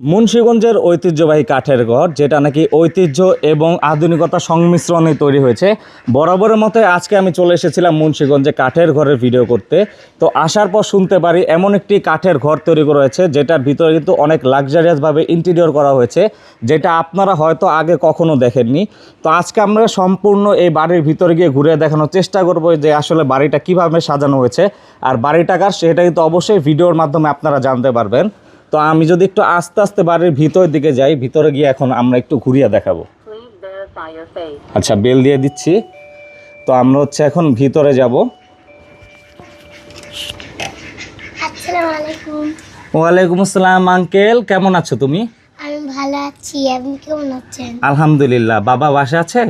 মুন্সীগঞ্জের ঐতিহ্যবাহী কাঠের ঘর, যেটা নাকি ঐতিহ্য এবং আধুনিকতা সংমিশ্রণে তৈরি হয়েছে। বরাবরের মতো আজকে আমি চলে এসেছিলাম মুন্সীগঞ্জে কাঠের ঘরের ভিডিও করতে। তো আসার পর শুনতে পারি এমন একটি কাঠের ঘর তৈরি করা হয়েছে, যেটার ভিতরে কিন্তু অনেক লাক্সারিয়াসভাবে ইন্টেরিয়র করা হয়েছে, যেটা আপনারা হয়তো আগে কখনো দেখেননি। তো আজকে আমরা সম্পূর্ণ এই বাড়ির ভিতরে গিয়ে ঘুরে দেখানোর চেষ্টা করব যে আসলে বাড়িটা কীভাবে সাজানো হয়েছে। আর বাড়িটা বাড়িটাকার সেটা কিন্তু অবশ্যই ভিডিওর মাধ্যমে আপনারা জানতে পারবেন। তো আমি যদি একটু আস্তে আস্তে বাড়ির ভিতরের দিকে যাই ভিতরে গিয়ে এখন আমরা একটু ঘুরিয়ে দেখাবো. আচ্ছা বেল দিয়ে দিচ্ছি। তো আমরা হচ্ছে এখন ভিতরে যাব। ওয়ালাইকুম আসসালাম আঙ্কেল। কেমন আছো তুমি? আমি ভালো আছি। আপনি কেমন আছেন? আলহামদুলিল্লাহ। বাবা বাসা আছে?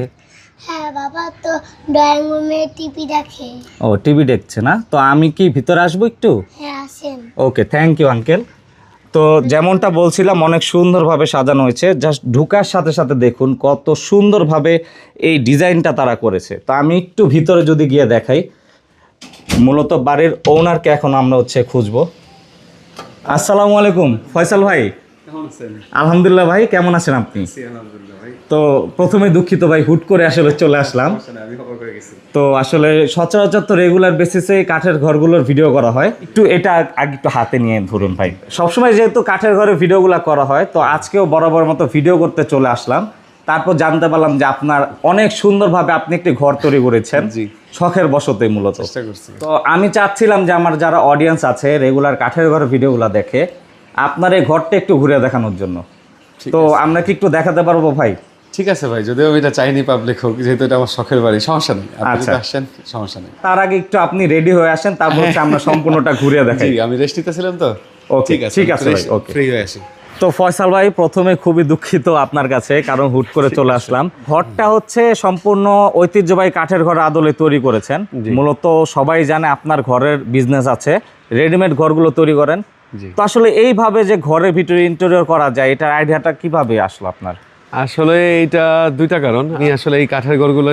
হ্যাঁ বাবা তো ড্রয়িং রুমে টিভি দেখে। ও টিভি দেখছে না? তো আমি কি ভিতরে আসব একটু? হ্যাঁ আসেন। ওকে থ্যাংক ইউ আঙ্কেল তো যেমনটা বলছিলাম, অনেক সুন্দরভাবে সাজানো হয়েছে। জাস্ট ঢুকার সাথে সাথে দেখুন কত সুন্দরভাবে এই ডিজাইনটা তারা করেছে। তো আমি একটু ভিতরে যদি গিয়ে দেখাই, মূলত বাড়ির ওনারকে এখন আমরা হচ্ছে খুঁজবো। আসসালামু আলাইকুম, ফয়সাল ভাই। আলহামদুলিল্লাহ ভাই কেমন আছেন আপনি? তো প্রথমে দুঃখিত ভাই হুট করে আসলে চলে আসলাম। তো আসলে সচরাচর তো রেগুলার বেসিসে কাঠের ঘরগুলোর ভিডিও করা হয়। একটু এটা আগে একটু হাতে নিয়ে ধরুন ভাই। সবসময় যেহেতু কাঠের ঘরের ভিডিওগুলো করা হয় তো আজকেও বরাবর মতো ভিডিও করতে চলে আসলাম। তারপর জানতে পারলাম যে আপনার অনেক সুন্দরভাবে আপনি একটি ঘর তৈরি করেছেন। জি। শখের বসতে মূলত। তো আমি চাচ্ছিলাম যে আমার যারা অডিয়েন্স আছে রেগুলার কাঠের ঘরের ভিডিওগুলো দেখে আপনার এই ঘরটা একটু ঘুরে দেখানোর জন্য। তো আমরা কি একটু দেখাতে পারব ভাই? ঠিক আছে ভাই যদিও আমি এটা চাইনি পাবলিক হোক যেহেতু এটা আমার শখের বাড়ি সমস্যা নেই। আপনি আচ্ছা। আসেন সমস্যা নেই। তার আগে একটু আপনি রেডি হয়ে আসেন তারপর হচ্ছে আমরা সম্পূর্ণটা ঘুরে দেখাই। আমি রেস্ট নিতেছিলাম তো। Okay, ঠিক আছে okay. ফ্রি হয়ে আসি। তো ফয়সাল ভাই প্রথমে খুবই দুঃখিত আপনার কাছে কারণ হুট করে চলে আসলাম। ঘরটা হচ্ছে সম্পূর্ণ ঐতিহ্যবাহী কাঠের ঘর আদলে তৈরি করেছেন। মূলত সবাই জানে আপনার ঘরের বিজনেস আছে। রেডিমেড ঘরগুলো তৈরি করেন। তো আসলে এইভাবে যে ঘরের ভিতরে ইন্টেরিয়র করা যায় এটার আইডিয়াটা কীভাবে আসলো আপনার? আসলে এটা দুইটা কারণ। আমি আসলে এই কাঠের ঘরগুলো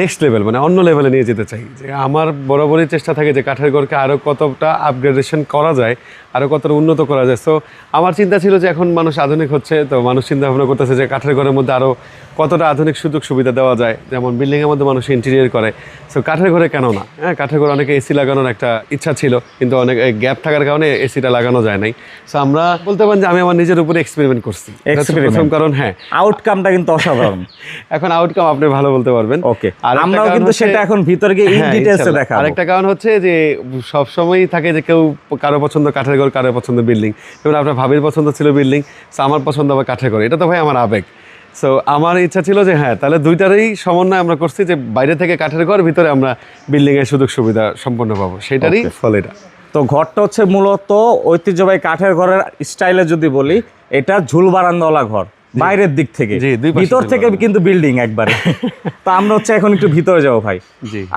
নেক্সট লেভেল মানে অন্য লেভেলে নিয়ে যেতে চাই। যে আমার বরাবরই চেষ্টা থাকে যে কাঠের ঘরকে আরও কতটা আপগ্রেডেশন করা যায়। আরও কতটা উন্নত করা যায়। সো আমার চিন্তা ছিল যে এখন মানুষ আধুনিক হচ্ছে তো মানুষ চিন্তা ভাবনা করতেছে যে কাঠের ঘরের মধ্যে আরও কতটা আধুনিক সুযোগ সুবিধা দেওয়া যায়। যেমন বিল্ডিংয়ের মধ্যে মানুষ ইন্টেরিয়র করে। সো কাঠের ঘরে কেন না? হ্যাঁ কাঠের ঘরে অনেকে এসি লাগানোর একটা ইচ্ছা ছিল কিন্তু অনেক গ্যাপ থাকার কারণে এসিটা লাগানো যায় নাই। সো আমরা বলতে পারেন যে আমি আমার নিজের উপরে এক্সপেরিমেন্ট করছি. প্রথম কারণ হ্যাঁ। আউটকামটা কিন্তু অসাধারণ। এখন আউটকাম আপনি ভালো বলতে পারবেন। ওকে আরেকটা আমরাও কিন্তু সেটা এখন ভিতরে গিয়ে ইন ইনশাল্লাহ। দেখাবো। আরেকটা কারণ হচ্ছে যে সব সময়ই থাকে যে কেউ কারও পছন্দ কাঠের ঘর কারের পছন্দ বিল্ডিং। এবার আপনার ভাবির পছন্দ ছিল বিল্ডিং সো আমার পছন্দ আবার কাঠে ঘর এটা তো ভাই আমার আবেগ। সো আমার ইচ্ছা ছিল যে হ্যাঁ তাহলে দুইটারই সমন্বয় আমরা করছি যে বাইরে থেকে কাঠের ঘর ভিতরে আমরা বিল্ডিং এর সুযোগ সুবিধা সম্পন্ন পাবো। সেটারই. ফল এটা। তো ঘরটা হচ্ছে মূলত ঐতিহ্যবাহী কাঠের ঘরের স্টাইলে যদি বলি এটা ঝুল বারান্দাওয়ালা ঘর। বাইরের দিক থেকে। ভিতর থেকে কিন্তু বিল্ডিং একবারে। তো আমরা হচ্ছে এখন একটু ভিতরে যাব ভাই।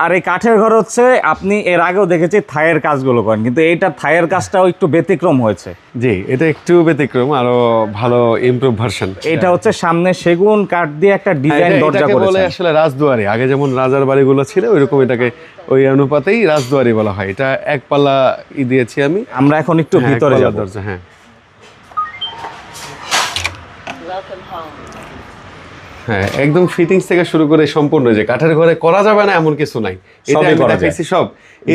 আর এই কাঠের ঘর হচ্ছে আপনি এর আগেও দেখেছি থায়ের কাজগুলো করেন কিন্তু এইটা থায়ের কাজটাও একটু ব্যতিক্রম হয়েছে। জি এটা একটু ব্যতিক্রম আরও ভালো ইমপ্রুভ ভার্সন এটা হচ্ছে সামনে সেগুন কাঠ দিয়ে একটা ডিজাইন দরজা হ্যাঁ, বলে করেছে আসলে রাজদুয়ারি। আগে যেমন রাজার বাড়িগুলো ছিল ওইরকম এটাকে ওই অনুপাতেই রাজদুয়ারি বলা হয়। এটা এক পাল্লা ই দিয়েছি আমি। আমরা এখন একটু হ্যাঁ, ভিতরে যাব। দরজা হ্যাঁ। হ্যাঁ একদম ফিটিংস থেকে শুরু করে সম্পূর্ণ যে কাঠের ঘরে করা যাবে না এমন কিছু নাই। এটা করা যায়। সব।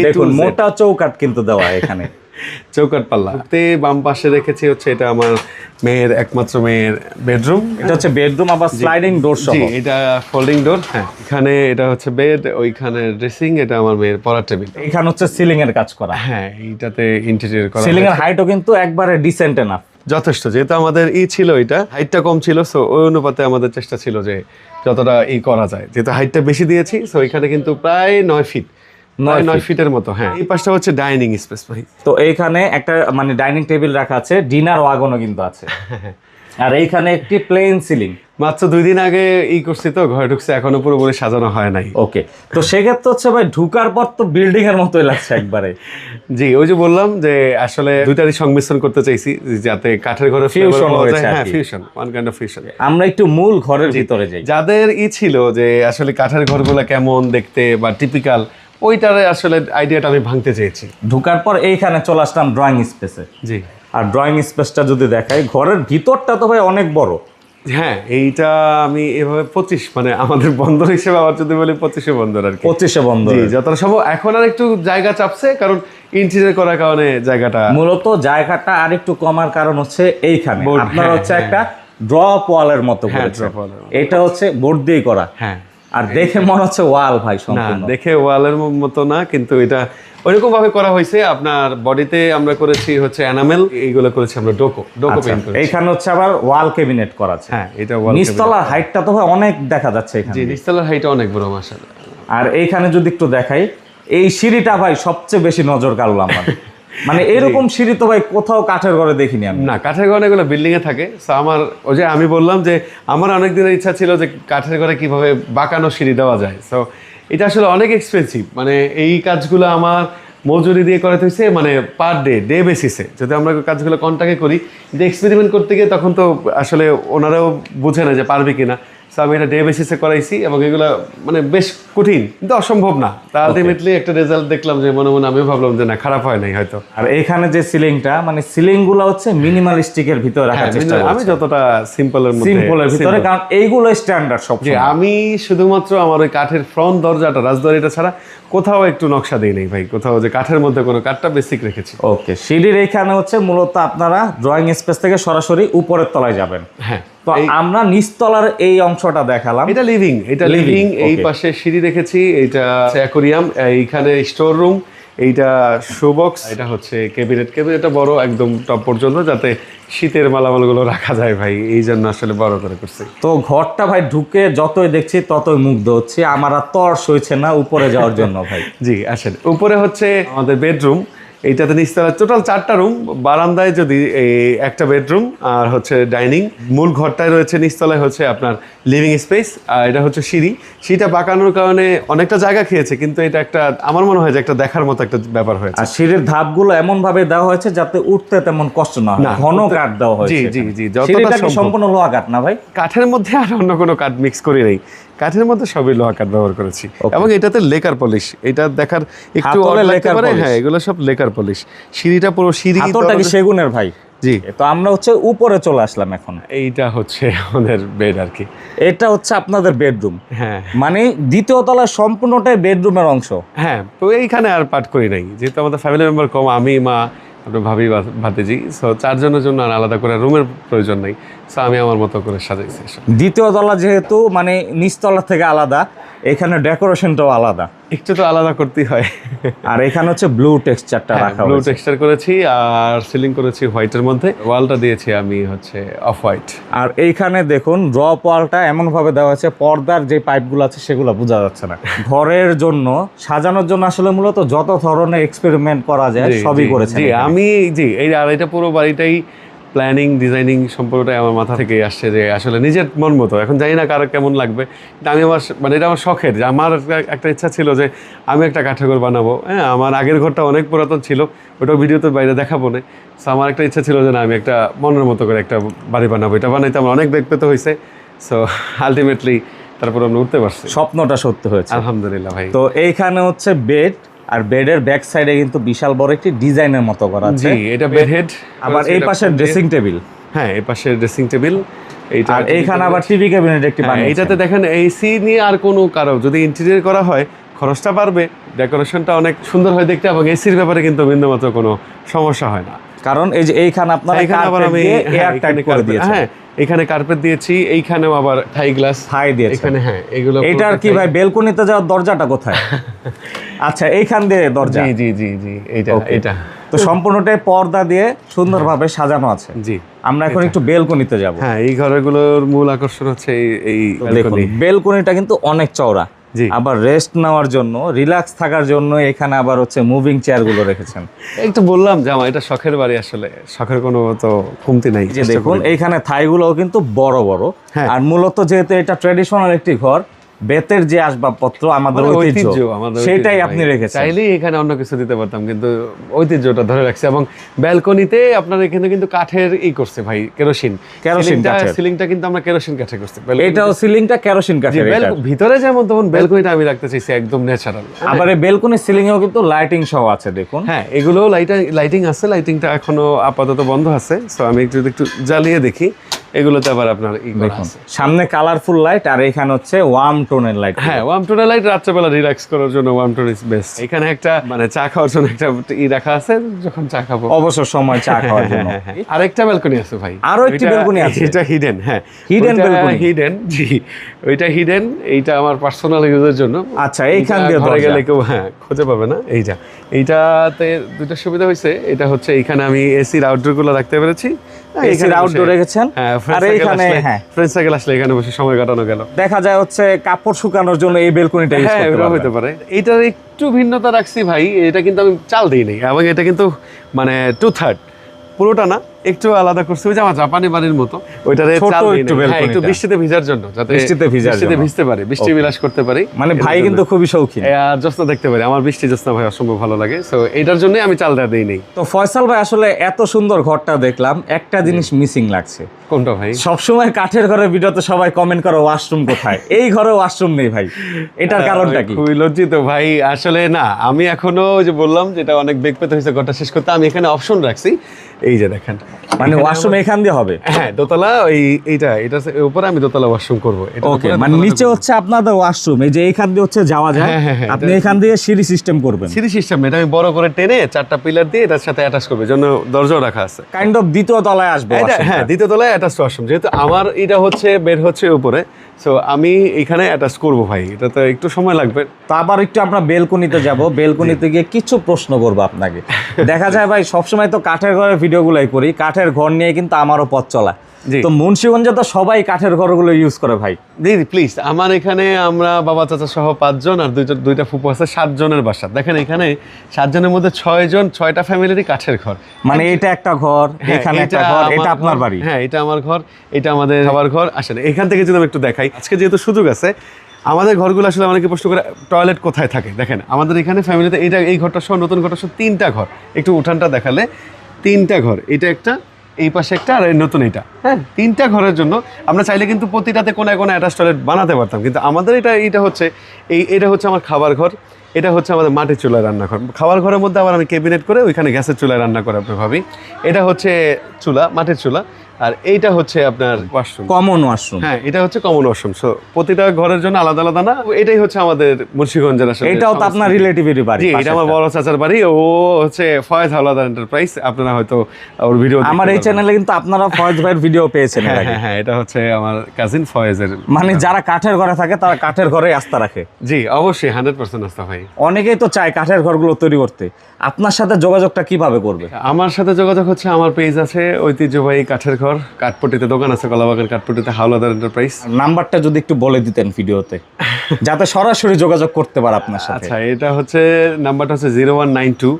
দেখুন মোটা চৌকাঠ কিন্তু দেওয়া এখানে। চৌকাট পাল্লা। তে বাম পাশে রেখেছি হচ্ছে এটা আমার মেয়ের একমাত্র মেয়ের বেডরুম এটা হচ্ছে বেডরুম আবার স্লাইডিং ডোর সহ। এটা ফোল্ডিং ডোর হ্যাঁ। এখানে এটা হচ্ছে বেড ওইখানে ড্রেসিং এটা আমার মেয়ের পড়ার টেবিল এখানে হচ্ছে সিলিং এর কাজ করা। হ্যাঁ এইটাতে ইন্টেরিয়র করা সিলিং এর। হাইটও কিন্তু একবারে ডিসেন্ট এনাফ যথেষ্ট যেহেতু আমাদের ই ছিল এটা হাইটটা কম ছিল সো ওই অনুপাতে আমাদের চেষ্টা ছিল যে যতটা ই করা যায়। যেহেতু হাইটটা বেশি দিয়েছি সো এখানে কিন্তু প্রায় নয় ফিট নয় নয় ফিটের মতো হ্যাঁ। এই পাশটা হচ্ছে ডাইনিং স্পেস ভাই। তো এইখানে একটা মানে ডাইনিং টেবিল রাখা আছে ডিনার ওয়াগনও কিন্তু আছে। আর এইখানে একটি প্লেন সিলিং মাত্র দুই দিন আগে ই করছি তো ঘরে ঢুকছে এখনও পুরোপুরি সাজানো হয় নাই। ওকে। তো সেক্ষেত্রে হচ্ছে ভাই ঢুকার পর তো বিল্ডিং এর মতোই লাগছে একবারে। জি ওই যে বললাম যে আসলে দুইটারই সংমিশ্রণ করতে চাইছি যাতে কাঠের ঘরে যায়। হ্যাঁ fusion one kind of fusion আমরা একটু মূল ঘরের ভিতরে যাই। যাদের ই ছিল যে আসলে কাঠের ঘরগুলো কেমন দেখতে বা টিপিক্যাল ওইটারে আসলে আইডিয়াটা আমি ভাঙতে চেয়েছি ঢুকার পর এইখানে চলে আসলাম ড্রয়িং স্পেসে জি। আর ড্রয়িং স্পেসটা যদি দেখাই ঘরের ভিতরটা তো ভাই অনেক বড়। হ্যাঁ এইটা আমি এভাবে পঁচিশ মানে আমাদের বন্দর হিসেবে আবার যদি বলি পঁচিশে বন্দর আর পঁচিশে বন্ধ জি যতটা সম্ভব। এখন আর একটু জায়গা চাপছে কারণ ইন্টিরিয়ার করার কারণে জায়গাটা মূলত জায়গাটা আর একটু কমার কারণ হচ্ছে এইখানে। আপনার হ্যাঁ, হচ্ছে হ্যাঁ। একটা ড্রপ ওয়ালের হ্যাঁ, মতো। এটা হচ্ছে বোর্ড দিয়ে করা। হ্যাঁ। আর দেখে মনে হচ্ছে ওয়াল ভাই সম্পূর্ণ। দেখে ওয়ালের মতো না কিন্তু এটা ওইরকম ভাবে করা হয়েছে। আপনার বডিতে আমরা করেছি হচ্ছে এনামেল এইগুলো করেছি আমরা ডোকো ডোকো আচ্ছা, পেইন্ট করেছি। এইখানে হচ্ছে আবার ওয়াল ক্যাবিনেট করা আছে। হ্যাঁ এটা ওয়াল নিচতলার হাইটটা তো ভাই অনেক দেখা যাচ্ছে এখানে। জি নিচতলার হাইটা অনেক বড় মাসাল আর এইখানে যদি একটু দেখাই এই সিঁড়িটা ভাই সবচেয়ে বেশি নজর কাড়লো আমার। মানে এরকম সিঁড়ি তো ভাই কোথাও কাঠের ঘরে দেখিনি আমি। না কাঠের ঘরে এগুলো বিল্ডিং এ থাকে। তো আমার ওই যে আমি বললাম যে আমার অনেক দিনের ইচ্ছা ছিল যে কাঠের ঘরে কীভাবে বাঁকানো সিঁড়ি দেওয়া যায়। সো এটা আসলে অনেক এক্সপেন্সিভ মানে এই কাজগুলো আমার মজুরি দিয়ে করাতে হয়েছে মানে পার ডে ডে বেসিসে যদি আমরা কাজগুলো কন্টাক্টে করি এক্সপেরিমেন্ট করতে গিয়ে তখন তো আসলে ওনারাও বুঝে না যে পারবে কিনা। সো আমি এটা ডে বেসিসে করাইছি এবং এগুলো মানে বেশ কঠিন কিন্তু অসম্ভব না। তা আলটিমেটলি একটা রেজাল্ট দেখলাম যে মনে মনে আমিও ভাবলাম যে না খারাপ হয় নাই হয়তো। আর এখানে যে সিলিংটা মানে সিলিংগুলো হচ্ছে মিনিমালিস্টিকের ভিতরে রাখার হ্যাঁ, চেষ্টা আমি যতটা সিম্পলের মধ্যে সিম্পলের ভিতরে কারণ এইগুলো স্ট্যান্ডার্ড সব যে আমি শুধুমাত্র আমার ওই কাঠের ফ্রন্ট দরজাটা রাজদরজাটা ছাড়া কোথাও একটু নকশা দিই নাই ভাই। কোথাও যে কাঠের মধ্যে কোনো কাঠটা বেসিক রেখেছি। ওকে সিঁড়ির এইখানে হচ্ছে মূলত আপনারা ড্রয়িং স্পেস থেকে সরাসরি উপরের তলায় যাবেন। হ্যাঁ। তো আমরা নিচতলার এই অংশটা দেখালাম। এটা লিভিং এটা লিভিং এই পাশে সিঁড়ি রেখেছি এইটা অ্যাকোরিয়াম এইখানে স্টোর রুম এইটা শোবক্স এটা হচ্ছে ক্যাবিনেট ক্যাবিনেটটা বড় একদম টপ পর্যন্ত যাতে শীতের মালামালগুলো রাখা যায় ভাই এই জন্য আসলে বড় করে করছি। তো ঘরটা ভাই ঢুকে যতই দেখছি ততই মুগ্ধ হচ্ছে আমার আর তর্স হয়েছে না উপরে যাওয়ার জন্য ভাই। জি আসেন। উপরে হচ্ছে আমাদের বেডরুম এইটাতে নিচতলা টোটাল চারটা রুম বারান্দায় যদি এই একটা বেডরুম আর হচ্ছে ডাইনিং মূল ঘরটায় রয়েছে নিচতলায় হচ্ছে আপনার লিভিং স্পেস আর এটা হচ্ছে সিঁড়ি। সিঁড়িটা বাঁকানোর কারণে অনেকটা জায়গা খেয়েছে কিন্তু এটা একটা আমার মনে হয় যে একটা দেখার মতো একটা ব্যাপার হয়েছে। আর সিঁড়ির ধাপগুলো এমন ভাবে দেওয়া হয়েছে যাতে উঠতে তেমন কষ্ট না হয়। ঘন কাঠ দেওয়া হয়েছে জি, জি, জি, যতটা। সম্পূর্ণ লোহা কাঠ না ভাই? কাঠের মধ্যে আর অন্য কোনো কাঠ মিক্স করি নেই। কাঠের মধ্যে সবই লোহা কাঠ ব্যবহার করেছি। এবং এটাতে লেকার পলিশ এটা দেখার একটু লাগতে লেকার পারে। হ্যাঁ এগুলো সব লেকার পলিশ। সিঁড়িটা পুরো সিঁড়ি সেগুনের ভাই? জি। তো আমরা হচ্ছে উপরে চলে আসলাম এখন। এইটা হচ্ছে আমাদের বেড আর কি। এটা হচ্ছে আপনাদের বেডরুম হ্যাঁ। মানে দ্বিতীয় তলার সম্পূর্ণটাই বেডরুমের অংশ। হ্যাঁ তো এইখানে আর পাঠ করি নাই। যেহেতু আমাদের ফ্যামিলি মেম্বার কম আমি মা আপনার ভাবি ভাতেজি। সো চারজনের জন্য আর আলাদা করে রুমের প্রয়োজন নেই। সো আমি আমার মতো করে সাজাইছি দ্বিতীয় তলা যেহেতু মানে নিচতলা থেকে আলাদা, এখানে ডেকোরেশনটাও আলাদা। একটু তো আলাদা করতেই হয়। আর এখানে হচ্ছে ব্লু টেক্সচারটা রাখা ব্লু টেক্সচার করেছি আর সিলিং করেছি হোয়াইটের মধ্যে। ওয়ালটা দিয়েছি আমি হচ্ছে অফ হোয়াইট আর এইখানে দেখুন ড্রপ ওয়ালটা এমন ভাবে দেওয়া হয়েছে পর্দার যে পাইপগুলো আছে সেগুলো বোঝা যাচ্ছে না। ঘরের জন্য সাজানোর জন্য আসলে মূলত যত ধরনের এক্সপেরিমেন্ট করা যায় সবই করেছে আমি জি এই আর এটা পুরো বাড়িটাই প্ল্যানিং ডিজাইনিং সম্পর্কটাই আমার মাথা থেকে আসছে যে আসলে নিজের মন মতো। এখন জানি না কারও কেমন লাগবে। কিন্তু আমি আমার মানে এটা আমার শখের যে আমার একটা- ইচ্ছা ছিল যে আমি একটা কাঠের ঘর বানাবো। হ্যাঁ আমার আগের ঘরটা অনেক পুরাতন ছিল ওটা ভিডিওতে বাইরে দেখাবো না। সো আমার একটা ইচ্ছা ছিল যে না আমি একটা মনের মতো করে একটা বাড়ি বানাবো। এটা বানাইতে আমার অনেক বেগ পেতে হয়েছে সো আলটিমেটলি তারপর আমরা উঠতে পারছি। স্বপ্নটা সত্য হয়েছে। আলহামদুলিল্লাহ ভাই। তো এইখানে হচ্ছে বেড আর বেডের ব্যাক সাইডে কিন্তু বিশাল বড় একটি ডিজাইনের মতো করা আছে। জি এটা বেড হেড আবার এই পাশে ড্রেসিং টেবিল হ্যাঁ এই পাশে ড্রেসিং টেবিল এইটা আর এইখানে আবার টিভি ক্যাবিনেট একটি হ্যাঁ, এইটাতে দেখেন এসি নিয়ে আর কোনো কারও যদি ইন্টেরিয়র করা হয় খরচটা বাড়বে। ডেকোরেশনটা অনেক সুন্দর হয় দেখতে এবং এসির ব্যাপারে কিন্তু বিন্দুমাত্র কোনো সমস্যা হয় না। কারণ এই যে এইখানে আপনারা এখানে আবার আমি এয়ার টাইট করে কার্পেট দিয়েছেন। হ্যাঁ এখানে কার্পেট দিয়েছি এইখানেও আবার থাই গ্লাস থাই দিয়েছেন। এখানে হ্যাঁ এগুলো পুরোটা কি ভাই বেলকনিতে যাওয়ার দরজাটা কোথায়? আচ্ছা এইখান দিয়ে দরজা। জি জি জি জি এইটা এটা তো সম্পূর্ণটাই পর্দা দিয়ে সুন্দরভাবে সাজানো আছে। জি আমরা এখন একটু বেলকনিতে যাব। হ্যাঁ এই ঘরগুলোর মূল আকর্ষণ হচ্ছে এই এই দেখুন বেলকনিটা কিন্তু অনেক চওড়া। আবার রেস্ট নেওয়ার জন্য রিল্যাক্স থাকার জন্য এখানে আবার হচ্ছে মুভিং চেয়ারগুলো রেখেছেন। একটু বললাম যে আমার এটা শখের বাড়ি আসলে শখের কোনো তো কমতি নাই দেখুন এইখানে থাইগুলোও কিন্তু বড় বড়। হ্যাঁ। আর মূলত যেহেতু এটা ট্রেডিশনাল একটি ঘর বেতের যে আসবাবপত্র আমাদের মানে ঐতিহ্য সেটাই আপনি রেখেছেন। চাইলেই এখানে অন্য কিছু দিতে পারতাম কিন্তু ঐতিহ্যটা ধরে রাখছে। এবং ব্যালকনিতে আপনার এখানে কিন্তু কাঠের ই করছে ভাই কেরোসিন। কেরোসিন সিলিংটা- কাঠের। সিলিংটা কিন্তু আমরা কেরোসিন কাঠে করছি। এটাও সিলিংটা কেরোসিন জি, কাঠের ভিতরে যেমন তেমন ব্যালকনিটা আমি রাখতে চাইছি একদম ন্যাচারাল আবার এই বেলকনি সিলিং এও কিন্তু লাইটিং সহ আছে দেখুন। হ্যাঁ এগুলো লাইটিং লাইটিং আছে লাইটিংটা এখনও আপাতত বন্ধ আছে। সো আমি একটু একটু জ্বালিয়ে দেখি। এগুলোতে আবার আপনার দেখুন। সামনে কালারফুল লাইট আর এখানে হচ্ছে ওয়ার্ম টোনের লাইট হ্যাঁ ওয়াম টোনা লাইট রাত্রেবেলা রিল্যাক্স করার জন্য ওয়াম টোন ইজ বেস্ট এখানে একটা মানে চা খাওয়ার জন্য একটা ই রাখা আছে যখন চা খাব। অবসর সময় চা খাওয়ার জন্য। আরেকটা ব্যালকনি আছে ভাই। আরও একটি balcony আছে? এটা হিডেন হ্যাঁ। Hidden balcony? হিডেন জি। ওইটা হিডেন এইটা আমার পার্সোনাল ইউজের জন্য। আচ্ছা, এইখান দিয়ে দরজা। গেলে কেউ হ্যাঁ খুঁজে পাবে না। এইটা এইটাতে দুটো সুবিধা হয়েছে এটা হচ্ছে এখানে আমি এসির আউটডোরগুলো রাখতে পেরেছি। রেখেছেন? হ্যাঁ আর এইখানে, হ্যাঁ। ফ্রেন্ড সাইকেল আসলে এখানে বসে সময় কাটানো গেল। দেখা যায় হচ্ছে কাপড় শুকানোর জন্য এই বেলকনিটা ইউজ হ্যাঁ করতে হতে পারে। একটু ভিন্নতা রাখছি ভাই এটা কিন্তু আমি চাল দিই নাই। এবং এটা কিন্তু মানে টু থার্ড পুরোটা না একটু আলাদা করছি ওই যে আমার জাপানি বাড়ির মতো। ওইটারে ছোট চাল একটু। হ্যাঁ, একটু বৃষ্টিতে ভিজার জন্য যাতে বৃষ্টিতে ভিজার বৃষ্টিতে ভিজতে পারে বৃষ্টি বিলাস করতে পারি। মানে ভাই কিন্তু খুবই শৌখিন। আর জ্যোৎস্না দেখতে পারি আমার বৃষ্টি জ্যোৎস্না ভাই অসম্ভব ভালো লাগে। সো এটার জন্যই আমি চাল দেওয়া দিই নেই। তো ফয়সাল ভাই আসলে এত সুন্দর ঘরটা দেখলাম একটা জিনিস মিসিং লাগছে। কোনটা ভাই? সবসময় কাঠের ঘরের ভিডিওতে সবাই কমেন্ট করে ওয়াশরুম কোথায়? এই ঘরে ওয়াশরুম নেই ভাই। এটার কারণটা কি? খুবই লজ্জিত ভাই আসলে না আমি এখনও যে বললাম যেটা অনেক বেগ পেতে হয়েছে ঘরটা শেষ করতে আমি এখানে অপশন রাখছি। এই যে দেখেন। মানে ওয়াশরুম এখান দিয়ে হবে। হ্যাঁ দোতলা ওই এইটা এটা উপরে আমি দোতলা ওয়াশরুম করব। এটা ওকে মানে নিচে হচ্ছে আপনাদের ওয়াশরুম এই যে এইখান দিয়ে হচ্ছে যাওয়া যায় হ্যাঁ, হ্যাঁ, হ্যাঁ, আপনি এখান দিয়ে সিঁড়ি সিস্টেম করবেন। সিঁড়ি সিস্টেম এটা আমি বড় করে টেনে চারটা পিলার দিয়ে এটার সাথে অ্যাটাচ করবে জন্য দরজাও রাখা আছে। কাইন্ড অফ দ্বিতীয় তলায় আসবে হ্যাঁ দ্বিতীয় তলায় অ্যাটাচ ওয়াশরুম যেহেতু আমার এটা হচ্ছে বের হচ্ছে উপরে সো আমি এখানে অ্যাটাচ করব ভাই এটা তো একটু সময় লাগবে। তারপর একটু আমরা বেলকনিতে যাব। বেলকনিতে গিয়ে কিছু প্রশ্ন করব আপনাকে। দেখা যায় ভাই সবসময় তো কাঠের ঘরের ভিডিওগুলোই করি। কাঠের ঘর নিয়ে কিন্তু আমারও পথ চলা। তো মুন্সিগঞ্জে তো সবাই কাঠের ঘরগুলো ইউজ করে ভাই। দিদি প্লিজ আমার এখানে আমরা বাবা চাচা সহ পাঁচজন আর দুইটা দুইটা ফুপু আছে সাতজনের বাসা। দেখেন এখানে সাতজনের মধ্যে ছয় জন ছয়টা ফ্যামিলিরই কাঠের ঘর। মানে এটা একটা ঘর হ্যাঁ, এখানে একটা ঘর এটা আপনার বাড়ি। হ্যাঁ এটা আমার ঘর এটা আমাদের সবার ঘর। আসেন এখান থেকে যদি আমি একটু দেখাই আজকে যেহেতু সুযোগ আছে আমাদের ঘরগুলো আসলে অনেকে প্রশ্ন করে টয়লেট কোথায় থাকে? দেখেন আমাদের এখানে ফ্যামিলিতে এইটা এই ঘরটা সহ নতুন ঘরটা সহ তিনটা ঘর। একটু উঠানটা দেখালে তিনটা ঘর। এটা একটা এই পাশে একটা আর নতুন এটা হ্যাঁ তিনটা ঘরের জন্য আমরা চাইলে কিন্তু প্রতিটাতে কোনো কোনো অ্যাটাচ টয়লেট বানাতে পারতাম। কিন্তু আমাদের এটা এটা হচ্ছে, এই, এটা হচ্ছে আমার খাবার ঘর, এটা হচ্ছে আমাদের মাটির চুলায় রান্নাঘর খাবার ঘরের মধ্যে আবার আমি ক্যাবিনেট করে ওইখানে গ্যাসের চুলায় রান্না করে আপনি ভাবি। এটা হচ্ছে চুলা, মাটির চুলা। আর এইটা হচ্ছে আপনার ওয়াশরুম কমন ওয়াশরুম হ্যাঁ এটা হচ্ছে কমন ওয়াশরুম সো প্রতিটা ঘরের জন্য আলাদা আলাদা না? এটাই হচ্ছে আমাদের মুন্সিগঞ্জের আসলে এটাও তো আপনার। রিলেটিভেরই বাড়ি এটা আমার বড় চাচার বাড়ি। ও হচ্ছে ফয়েজ হাওলাদার এন্টারপ্রাইজ আপনারা হয়তো ওর ভিডিও আমার এই চ্যানেলে কিন্তু আপনারা ফয়েজ ভাইয়ের ভিডিও পেয়েছেন হ্যাঁ হ্যাঁ হ্যাঁ এটা হচ্ছে আমার কাজিন ফয়েজের মানে যারা কাঠের ঘরে থাকে তারা কাঠের ঘরে আস্থা রাখে। জি অবশ্যই হান্ড্রেড পার্সেন্ট আস্থা ভাই। অনেকেই তো চায় কাঠের ঘরগুলো তৈরি করতে। আপনার সাথে যোগাযোগটা কীভাবে করবে? আমার সাথে যোগাযোগ হচ্ছে আমার পেজ আছে ঐতিহ্যবাহী কাঠের ঘর। কাঠপট্টিতে দোকান আছে কলাবাগান কাঠপট্টিতে হাওলাদার এন্টারপ্রাইজ নাম্বারটা যদি একটু বলে দিতেন ভিডিওতে যাতে সরাসরি যোগাযোগ করতে পারে আপনার সাথে। আচ্ছা এটা হচ্ছে নাম্বারটা হচ্ছে zero one nine two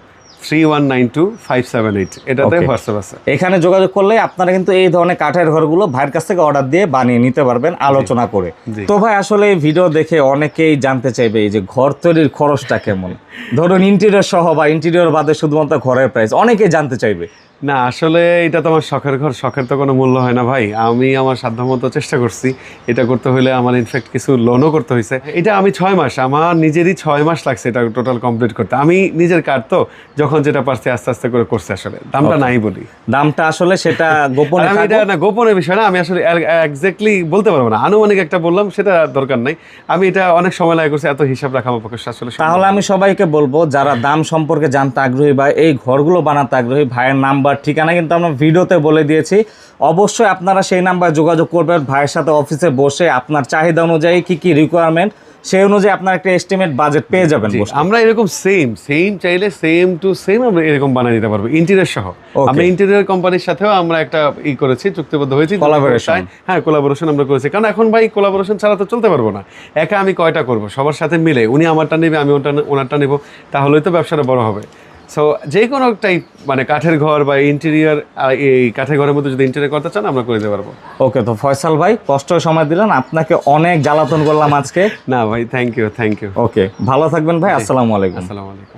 three one nine two five seven eight এটাতে হোয়াটসঅ্যাপ আছে। এখানে যোগাযোগ করলে আপনারা কিন্তু এই ধরনের কাঠের ঘরগুলো ভাইয়ের কাছ থেকে অর্ডার দিয়ে বানিয়ে নিতে পারবেন আলোচনা করে। তো ভাই আসলে এই ভিডিও দেখে অনেকেই জানতে চাইবে এই যে ঘর তৈরির খরচটা কেমন। ধরুন ইন্টেরিয়র সহ বা ইন্টেরিয়র বাদে শুধুমাত্র ঘরের প্রাইস অনেকেই জানতে চাইবে। না আসলে এটা তো আমার শখের ঘর শখের তো কোনো মূল্য হয় না ভাই। আমি আমার সাধ্যমতো চেষ্টা করছি এটা করতে হলে আমার ইনফ্যাক্ট কিছু লোনও করতে হয়েছে এটা আমি ছয় মাস আমার নিজেরই ছয় মাস লাগছে এটা টোটাল কমপ্লিট করতে। আমি নিজের কার্ড তো যখন যেটা পারছি আস্তে আস্তে করে করছি আসলে দামটা নাই বলি। দামটা আসলে সেটা গোপনে আমি এটা না গোপনের বিষয় না আমি আসলে এক্স্যাক্টলি বলতে পারব না। আনুমানিক একটা বললাম সেটা দরকার নাই। আমি এটা অনেক সময় লাগে করছি এত হিসাব রাখা আমার পক্ষে আসলে তাহলে আমি সবাইকে বলব যারা দাম সম্পর্কে জানতে আগ্রহী বা এই ঘরগুলো বানাতে আগ্রহী ভাইয়ের নাম্বার ঠিকানা কিন্তু আমরা ভিডিওতে বলে দিয়েছি। অবশ্যই আপনারা সেই নাম্বার যোগাযোগ করবেন ভাইয়ের সাথে অফিসে বসে আপনার চাহিদা অনুযায়ী কি কি রিকোয়ারমেন্ট সেই অনুযায়ী আপনার একটা এস্টিমেট বাজেট পেয়ে যাবেন আমরা এরকম সেম সেম চাইলে সেম টু সেম আমরা এরকম বানিয়ে দিতে পারব ইন্টেরিয়র সহ. আমরা ইন্টেরিয়র কোম্পানির সাথেও আমরা একটা ই করেছি চুক্তিবদ্ধ হয়েছি. চায়, হ্যাঁ কোলাবোরেশন আমরা করেছি। কারণ এখন ভাই কোলাবোরেশন ছাড়া তো চলতে পারব না। একা আমি কয়টা করব? সবার সাথে মিলে। উনি আমারটা নেবে আমি ওটা ওনারটা নেব। তাহলেই তো ব্যবসাটা বড় হবে। সো যে কোনো টাইপ মানে কাঠের ঘর বা ইন্টেরিয়ার এই কাঠের ঘরের মধ্যে যদি ইন্টেরিয়ার করতে চান আমরা করে দিতে পারব। ওকে তো ফয়সাল ভাই কষ্ট সময় দিলেন। আপনাকে অনেক জ্বালাতন করলাম আজকে। না ভাই thank you thank you okay ভালো থাকবেন ভাই আসসালামু আলাইকুম। আসসালামু আলাইকুম।